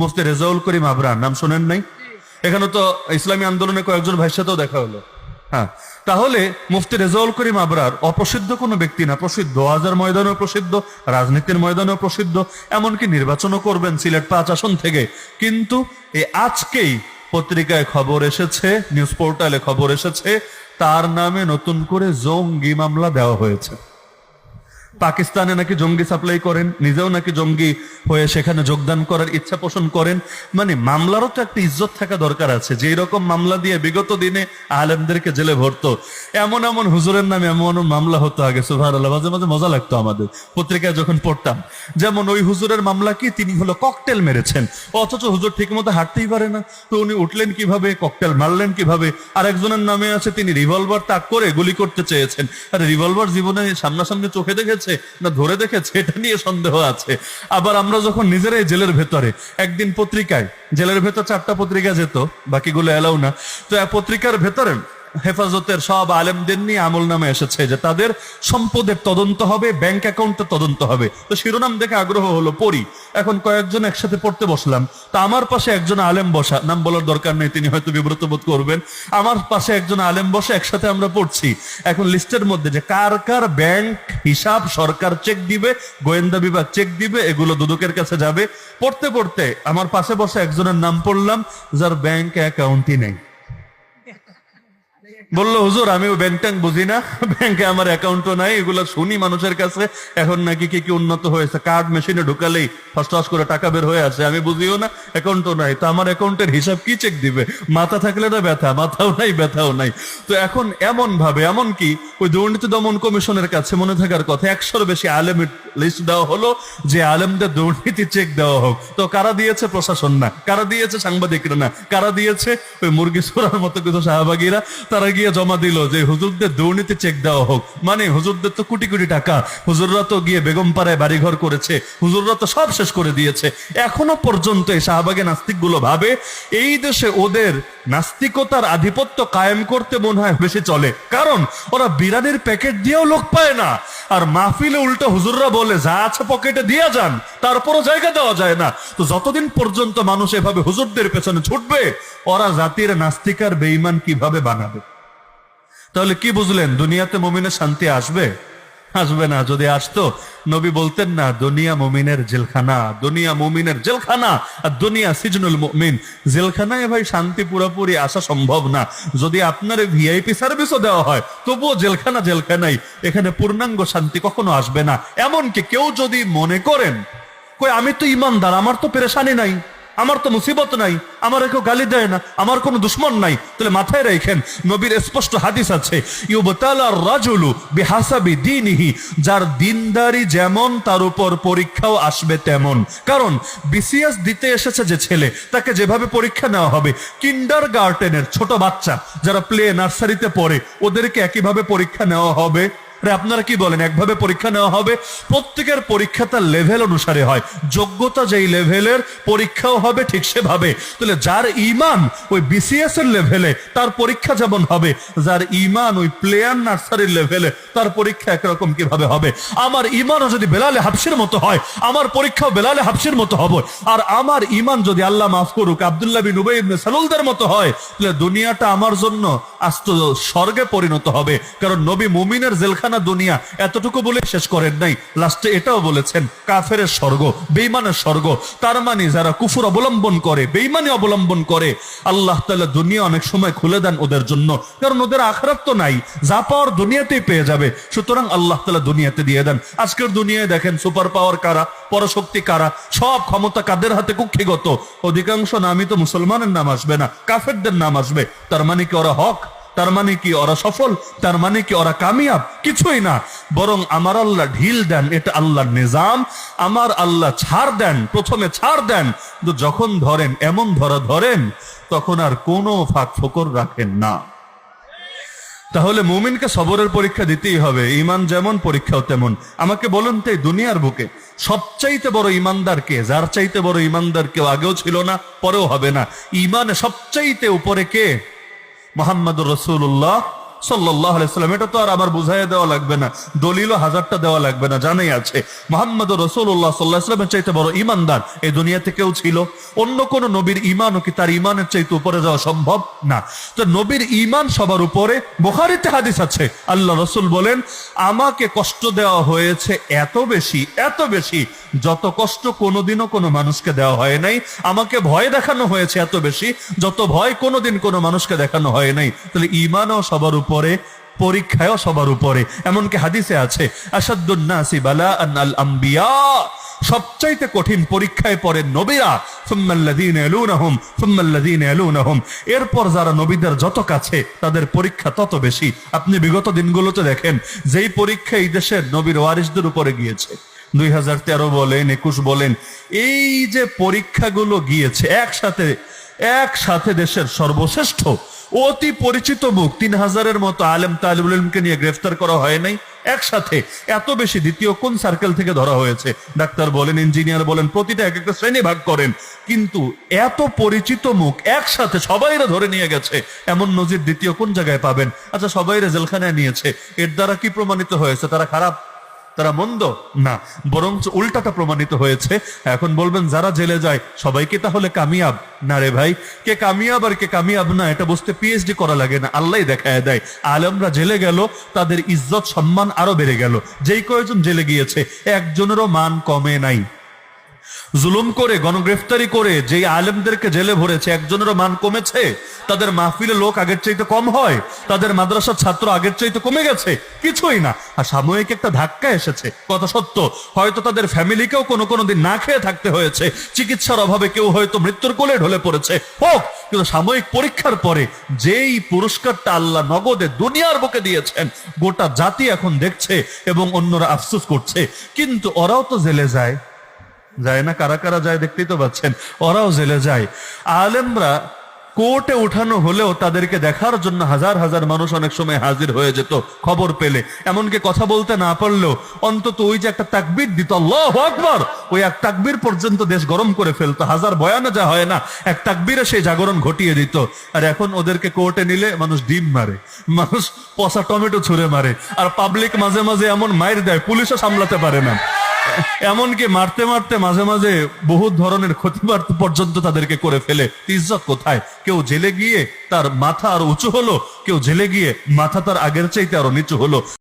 মুফতি রেজাউল করিম আবরার, নাম শোনেন নাই? এখানে তো ইসলামী আন্দোলনে কয়েকজন ভাইয়ের সাথেও দেখা হলো। হ্যাঁ তাহলে মুফতি রেজাউল করিম আবরার অপ্রসিদ্ধ কোনো ব্যক্তি না, প্রসিদ্ধ। হাজার ময়দানেও প্রসিদ্ধ, রাজনীতির ময়দানেও প্রসিদ্ধ, এমনকি নির্বাচনও করবেন সিলেট পাঁচ আসন থেকে। কিন্তু এই আজকেই পত্রিকায় খবর এসেছে, নিউজ পোর্টালে খবর এসেছে, তার নামে নতুন করে জঙ্গি মামলা দেওয়া হয়েছে। পাকিস্তানে নাকি জঙ্গি সাপ্লাই করেন, নিজেও নাকি জঙ্গি হয়ে সেখানে যোগদান করার ইচ্ছা পোষণ করেন। মানে মামলারও তো একটা ইজ্জত থাকা দরকার আছে, যে রকম মামলা দিয়ে বিগত দিনে আলেমদেরকে জেলে ভরতো। এমন এমন হুজুরের নামে এমন এমন মামলা হতো আগে সুভার আল্লাহ মাঝে মাঝে মজা লাগতো আমাদের। পত্রিকায় যখন পড়তাম, যেমন ওই হুজুরের মামলা কি, তিনি হলো ককটেল মেরেছেন। অথচ হুজুর ঠিক মতো হাঁটতেই পারে না। তো উনি উঠলেন কীভাবে ককটেল মারলেন কীভাবে আর একজনের নামে আছে, তিনি রিভলভার তাক করে গুলি করতে চেয়েছেন। আর রিভলভার জীবনে সামনাসামনি চোখে দেখেছে না, ধরে দেখেছে, এটা নিয়ে সন্দেহ আছে। আবার আমরা যখন নিজেরাই জেলের ভেতরে, একদিন পত্রিকায়, জেলের ভেতর চারটা পত্রিকা যেত, বাকিগুলো এলাও না, তো পত্রিকার ভেতরে হেফাজতের সব আলেমদের নিয়ে আমল নামে এসেছে যে তাদের সম্পদের তদন্ত হবে ব্যাংক অ্যাকাউন্টে তদন্ত হবে। তো শিরোনাম দেখে আগ্রহ হলো, পড়ি। এখন কয়েকজন একসাথে পড়তে বসলাম। তা আমার পাশে একজন আলেম বসা, নাম বলার দরকার নেই, তিনি হয়তো বিব্রত বোধ করবেন। আমার পাশে একজন আলেম বসে একসাথে আমরা পড়ছি। এখন লিস্টের মধ্যে যে কার কার ব্যাংক হিসাব সরকার চেক দিবে, গোয়েন্দা বিভাগ চেক দিবে, এগুলো দুদকের কাছে যাবে। পড়তে পড়তে আমার পাশে বসে একজনের নাম পড়লাম, যার ব্যাংক অ্যাকাউন্টই নেই। বলল, হুজুর আমি ওই ব্যাংক ট্যাঙ্ক বুঝি না। ব্যাংকে আমার অ্যাকাউন্টও নাই, এগুলো শুনি মানুষের কাছে। এখন নাকি কি কি উন্নত হয়েছে? কার্ড মেশিনে ঢুকালেই ফার্স্ট করে টাকা বের হয়ে আছে আমি বুঝিও না অ্যাকাউন্টও নাই। তো আমার অ্যাকাউন্টের হিসাব কি চেক দিবে? মাথা থাকলে না ব্যথা, মাথাও নাই, ব্যথাও নাই। তো এখন এমন ভাবে এমন কি? ওই দুর্নীতি দমন কমিশনের কাছে মনে থাকার কথা, একশোর বেশি আলেমের লিস্ট দেওয়া হলো যে আলেমদের দুর্নীতি চেক দেওয়া হোক। তো কারা দিয়েছে প্রশাসন না? কারা দিয়েছে সাংবাদিকরা না? কারা দিয়েছে ওই মুরগি সোরার মতো কিছু শাহবাগীরা? তারা গিয়ে জমা দিল যে হুজুরদের দুর্নীতি চেক দেওয়া হোক। মানে হুজুরদের তো কোটি কোটি টাকা। হুজুররা তো গিয়ে বেগম পাড়ায় বাড়িঘর করেছে। হুজুররা তো সব শেষ করে দিয়েছে। এখনও পর্যন্ত এই শাহবাগে নাস্তিকগুলো ভাবে, এই দেশে ওদের নাস্তিকতার আধিপত্য কায়েম করতে মনে হয় বেশি চলে। কারণ ওরা বিরানির প্যাকেট দিয়েও লোক পায় না। আর মাহফিলে উল্টো হুজুররা বলে, যা আছে পকেটে দিয়ে যান, তারপরও জায়গা দেওয়া যায় না। তো যতদিন পর্যন্ত মানুষ এভাবে হুজুরদের পেছনে ছুটবে, ওরা জাতির নাস্তিকার বেইমান কীভাবে বানাবে? তাহলে কি বুঝলেন, দুনিয়াতে মমিনের শান্তি আসবে? আসবে না। যদি আসতো, নবী বলতেন না, দুনিয়া মুমিনের জেলখানা, দুনিয়া মুমিনের জেলখানা, আর দুনিয়া সিজনুল মুমিন। জেলখানায় ভাই শান্তি পুরোপুরি আসা সম্ভব না। যদি আপনার ভিআইপি সার্ভিসও দেওয়া হয়, তবুও জেলখানা জেলখানাই। এখানে পূর্ণাঙ্গ শান্তি কখনো আসবে না। এমনকি কেউ যদি মনে করেন, কই, আমি তো ইমানদার, আমার তো পেরেশানি নাই। আমার তো মুসিবত নাই, আমার কেউ গালি দেয় না, আমার কোনো দুশ্মন নাই। তাহলে মাথায় রেখেন, নবীর স্পষ্ট হাদিস আছে যার দিনদারি যেমন, তার উপর পরীক্ষাও আসবে তেমন। কারণ বিসিএস দিতে এসেছে যে ছেলে, তাকে যেভাবে পরীক্ষা নেওয়া হবে কিন্ডার গার্ডেনের ছোট বাচ্চা, যারা প্লে নার্সারিতে পড়ে, ওদেরকে একইভাবে পরীক্ষা নেওয়া হবে। আপনারা কি বলেন, একভাবে পরীক্ষা নেওয়া হবে? প্রত্যেকের পরীক্ষা তার লেভেল অনুসারে হয়। যোগ্যতা যেই লেভেলের পরীক্ষাও হবে ঠিক সেভাবে। তাহলে যার ইমান ওই বিসিএস এর লেভেলে তার পরীক্ষা যেমন হবে, যার ইমান ওই প্লেয়ার নার্সারির লেভেলে তার পরীক্ষা একরকম কীভাবে হবে? আমার ইমানও যদি বেলালে হাফসির মতো হয়, আমার পরীক্ষাও বেলালে হাফসির মতো হবে। আর আমার ইমান যদি আল্লাহ মাফ করুক, আবদুল্লাহ বিন উবাই ইবনে সালুলদের মতো হয়, তাহলে দুনিয়াটা আমার জন্য আস্ত স্বর্গে পরিণত হবে। কারণ নবী মুমিনের জেলখানা দুনিয়া এতটুকু বলে শেষ করেন নাই। লাস্টে এটাও বলেছেন কাফের স্বর্গ বেইমানের স্বর্গ, তার মানে যারা কুফুর অবলম্বন করে বেইমানি অবলম্বন করে, আল্লাহ তাআলা দুনিয়া অনেক সময় খুলে দেন ওদের জন্য, কারণ ওদের আখরাত তো নাই, যা পাওয়ার দুনিয়াতেই পেয়ে যাবে, সুতরাং আল্লাহ তাআলা দুনিয়াতে দিয়ে দেন। আজকের দুনিয়ায় দেখেন, সুপার পাওয়ার কারা, পরশক্তি কারা, সব ক্ষমতা কাদের হাতে কুক্ষিগত? অধিকাংশ নামই তো মুসলমানের নাম আসবে না, কাফেরদের নাম আসবে, তার মানে কি ওরা হক? তার মানে কি ওরা সফল? তার মানে কি ওরা কামিয়াব? কিছুই না। বরং আমার আল্লাহ ঢিল দেন, এটা আল্লাহর নিজাম। আমার আল্লাহ ছাড় দেন, প্রথমে ছাড় দেন। যখন ধরেন, এমন ধরা ধরেন, তখন আর কোনো ফাঁক ফোকর রাখেন না। তাহলে মুমিনকে সবরের পরীক্ষা দিতেই হবে। ইমান যেমন পরীক্ষাও তেমন। আমাকে বলুন তো দুনিয়ার বুকে, সবচাইতে বড় ইমানদার কে? যার চাইতে বড় ইমানদার কেউ আগেও ছিল না, পরেও হবে না। ইমানে সবচাইতে উপরে কে? রসুল্লাহ এটা তো আর আমার দেওয়া লাগবে না হাজারটা দেওয়া লাগবে না, জানাই আছে। মোহাম্মদ রসুল্লাহ চাইতে বড় ইমানদার এই দুনিয়াতে কেউ ছিল? অন্য কোন নবীর ইমানও কি তার ইমানের চাইতে উপরে যাওয়া সম্ভব? না। তো নবীর ইমান সবার উপরে, বোখারিতে হাদিস আছে, আল্লাহ রসুল বলেন, আমাকে কষ্ট দেওয়া হয়েছে এত বেশি এত বেশি যত কষ্ট কোনোদিনও কোনো মানুষকে দেওয়া হয় নাই। আমাকে ভয় দেখানো হয়েছে এত বেশি, যত ভয় কোনোদিন কোনো মানুষকে দেখানো হয় নাই। তাহলে ইমানও সবার উপরে, পরীক্ষায়ও সবার উপরে। এমনকি হাদিসে আছে আসাদুন্নাসি বালা আল আম্বিয়া সবচাইতে কঠিন পরীক্ষায় পড়ে নবীরা এরপর যারা নবীদের যত কাছে, তাদের পরীক্ষা তত বেশি। আপনি বিগত দিনগুলোতে দেখেন, যেই পরীক্ষা এই দেশের নবীর ওয়ারিসদের উপরে গিয়েছে দুই হাজার তেরো বলেন, একুশ বলেন, এই যে পরীক্ষাগুলো গিয়েছে, একসাথে একসাথে দেশের সর্বশ্রেষ্ঠ, অতি পরিচিত মুখ তিন হাজারের মতো আলেম তালিবুল ইলমকে নিয়ে গ্রেফতার করা হয় নাই, একসাথে, এত বেশি, দ্বিতীয় কোন সার্কেল থেকে ধরা হয়েছে? ডাক্তার বলেন ইঞ্জিনিয়ার বলেন, প্রতিটা এক একটা শ্রেণি ভাগ করেন, কিন্তু এত পরিচিত মুখ একসাথে সবাইরা ধরে নিয়ে গেছে, এমন নজির দ্বিতীয় কোন জায়গায় পাবেন? আচ্ছা সবাইরা জেলখানায় নিয়েছে, এর দ্বারা কি প্রমাণিত হয়েছে? তারা খারাপ তারা মন্দ? না। বরঞ্চ উল্টাটা প্রমাণিত হয়েছে। এখন বলবেন, যারা জেলে যায়, সবাইকে তাহলে কামিয়াব? না রে ভাই, কে কামিয়াব আর কে কামিয়াব না, এটা বুঝতে পিএইচডি করা লাগে না। আল্লাহ দেখায় দেয়। আলমরা জেলে গেল, তাদের ইজ্জত, সম্মান আরও বেড়ে গেল। যেই কয়েকজন জেলে গিয়েছে, একজনেরও মান কমে নাই। জুলুম করে, গণগ্রেফতারি করে, যেই আলেমদেরকে জেলে ভরেছে, একজনেরও মান কমেছে, তাদের মাহফিলে লোক আগের চাইতে কম হয়, তাদের মাদ্রাসার ছাত্র আগের চাইতে কমে গেছে, কিছুই না। আর সাময়িক একটা ধাক্কা এসেছে, কথা সত্য, হয়তো তাদের ফ্যামিলিকেও কোনো কোনো দিন না খেয়ে থাকতে হয়েছে, চিকিৎসার অভাবে কেউ হয়তো মৃত্যুর কোলে ঢলে পড়েছে। হোক, কিন্তু সাময়িক পরীক্ষার পরে যেই পুরস্কারটা আল্লাহ নগদে দুনিয়ার বুকে দিয়েছেন, গোটা জাতি এখন দেখছে এবং অন্যরা আফসুস করছে। কিন্তু ওরাও তো জেলে যায়। যায় না, কারা কারা যায় দেখতেই তো পাচ্ছেন। ওরাও জেলে যায়। আলেমরা কোর্টে উঠানো হলেও তাদেরকে দেখার জন্য হাজার হাজার মানুষ অনেক সময় হাজির হয়ে যেত, খবর পেলে। এমনকি কথা বলতে না পারলেও অন্তত ওই যে একটা তাকবির দিত আকবর, ওই এক তাকবির পর্যন্ত দেশ গরম করে ফেলতো। হাজার বয়ানে যা হয় না, এক তাকবিরে সেই জাগরণ ঘটিয়ে দিত। আর এখন ওদেরকে কোর্টে নিলে মানুষ ডিম মারে, মানুষ পচা টমেটো ছুঁড়ে মারে, আর পাবলিক মাঝে মাঝে এমন মায়ের দেয়, পুলিশও সামলাতে পারে না। এমনকি মারতে মারতে মাঝে মাঝে বহু ধরনের ক্ষতিবার পর্যন্ত তাদেরকে করে ফেলে। ইজ্জত কোথায়? কেউ জেলে গিয়ে তার মাথা আরও উঁচু হলো, কেউ জেলে গিয়ে মাথা তার আগের চাইতে আরও নিচু হলো।